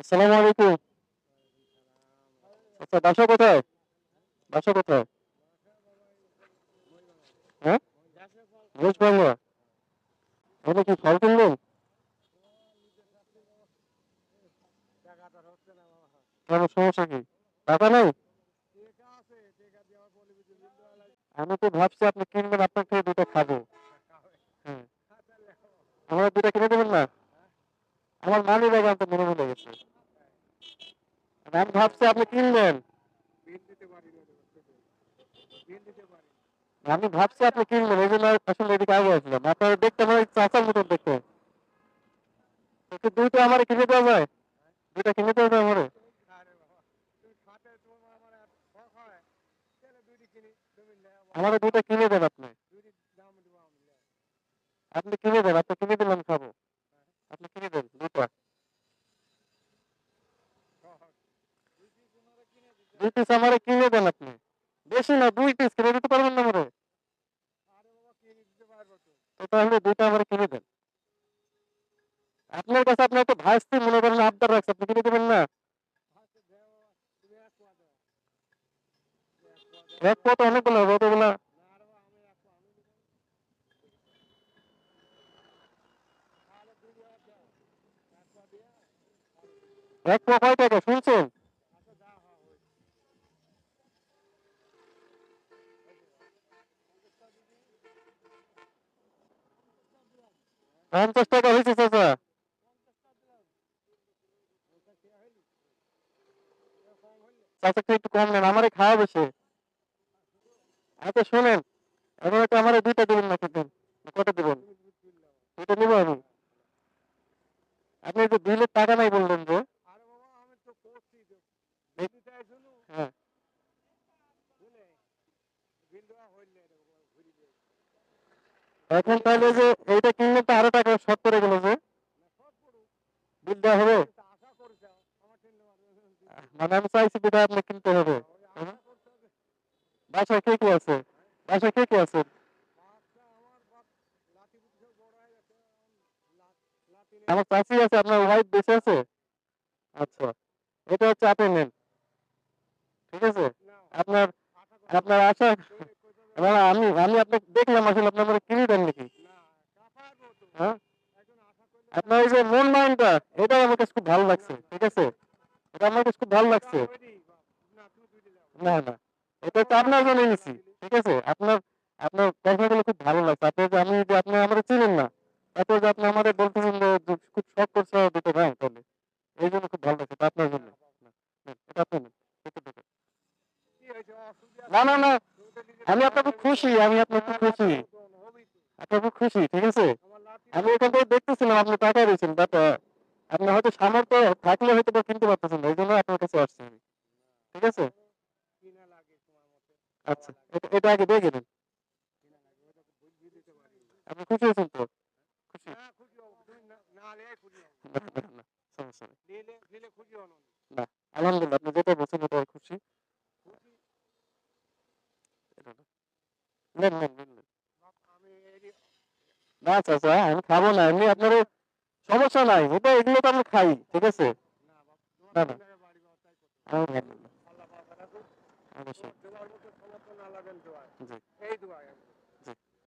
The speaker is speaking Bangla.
আসসালামু আলাইকুম। আচ্ছা বাসা কোথায়? বাসা কোথায়? হ্যাঁ? ওয়েস্ট বেঙ্গল। আপনি কি ফল কিনবেন? কেন সমস্যা কি? টাকা নেই? আমি তো ভাবছি আপনি কিনবেন, আপনার থেকে দুটো খাব। হ্যাঁ আমার দুটো কিনে দেবেন না? আমার মানি ব্যাগ আনতে মনে মনে গেছে। আমি ভাবছি আপনি কিনবেন। আমি ভাবছি আপনি কিনবেন, এই জন্য আসলে এদিকে আগে আসলাম। আপনার দেখতে আমার চাচার মতন দেখতে। দুইটা আমার কিনে দেওয়া যায়? দুইটা কিনে দেওয়া যায় আমার? আমার দুইটা কিনে দেন আপনি। আপনি কিনে দেন, আপনি কিনে দিলে আমি খাব। আপনি কিনে দেন দুইটা দুই পিস আমারে কিনে দেন আপনি। বেশি না, দুই পিস কিনে দিতে পারবেন না আমারে। তো তাহলে দুইটা আমারে কিনে দেন। আপনার কাছে আপনি একটা ভাইস্তি মনে করেন আবদার রাখছে, আপনি কিনে দেবেন না? এক পথ অনেকগুলো হবে অতগুলা এক পথ কয় টাকা, শুনছেন? পঞ্চাশ টাকা হয়েছে, চাচা। চাচাকে একটু কম নেন আমারে খাওয়া বেশি আচ্ছা শোনেন এখন একটা আমার দুইটা দেবেন নাকি দেন? কটা দেবেন? দুইটা নেব আমি। আপনি যে বিলের টাকা নাই বললেন যে? হ্যাঁ। এখন তাহলে যে এইটা কিনলে তো আরও টাকা শর্ট করে গেল যে দেওয়া হবে। মানে আমি চাইছি যেটা আপনার কিনতে হবে। হুম? বাসায় কে কে আছে? বাসায় কে কে আছে? আমার চাচি আছে, আপনার ওয়াইফ বেঁচে আছে? আচ্ছা এটা হচ্ছে আপনি নেন। ঠিক আছে? আপনার আপনার আশা আমি আমি আপনাকে দেখলাম আসলে আপনি আমার কিনে দেন নাকি? হ্যাঁ? আপনার এই যে মন মাইন্ডটা এটা আমার কাছে খুব ভালো লাগছে, ঠিক আছে? এটা আমার কাছে খুব ভালো লাগছে। না না, এটা হচ্ছে আপনার জন্য নিছি ঠিক আছে? আপনার আপনার কথাগুলো খুব ভালো লাগছে। আপনি যে আমি যে আপনি আমার চিনেন না তারপর যে আপনি আমাদের বলতেছেন যে খুব শখ করছে দুটো ভাই, তাহলে এই জন্য খুব ভালো লাগছে আপনার জন্য। এটা আপনি নেন এটা দেখেন। না না না, আমি আপনার খুব খুশি, আমি আপনার খুব খুশি। আপনার খুব খুশি, ঠিক আছে? আমি এখান থেকে দেখতেছিলাম আপনি টাকা দিয়েছেন বাট আপনি হয়তো সামর্থ্য থাকলে হয়তো বা কিনতে পারতেছেন না এই জন্য আপনার কাছে আসছি আমি। ঠিক আছে? আচ্ছা এটা আগে দিয়ে দেবেন আপনি খুশি হয়েছেন তো? খুশি? না, আলহামদুলিল্লাহ আপনি যেটা বলছেন এটা খুশি নেন নেন নেন। না চাচা আমি খাব না এমনি আপনার সমস্যা নাই ওটা এগুলো তো আমি খাই ঠিক আছে? না না। আলহামদুলিল্লাহ অবশ্যই। জি।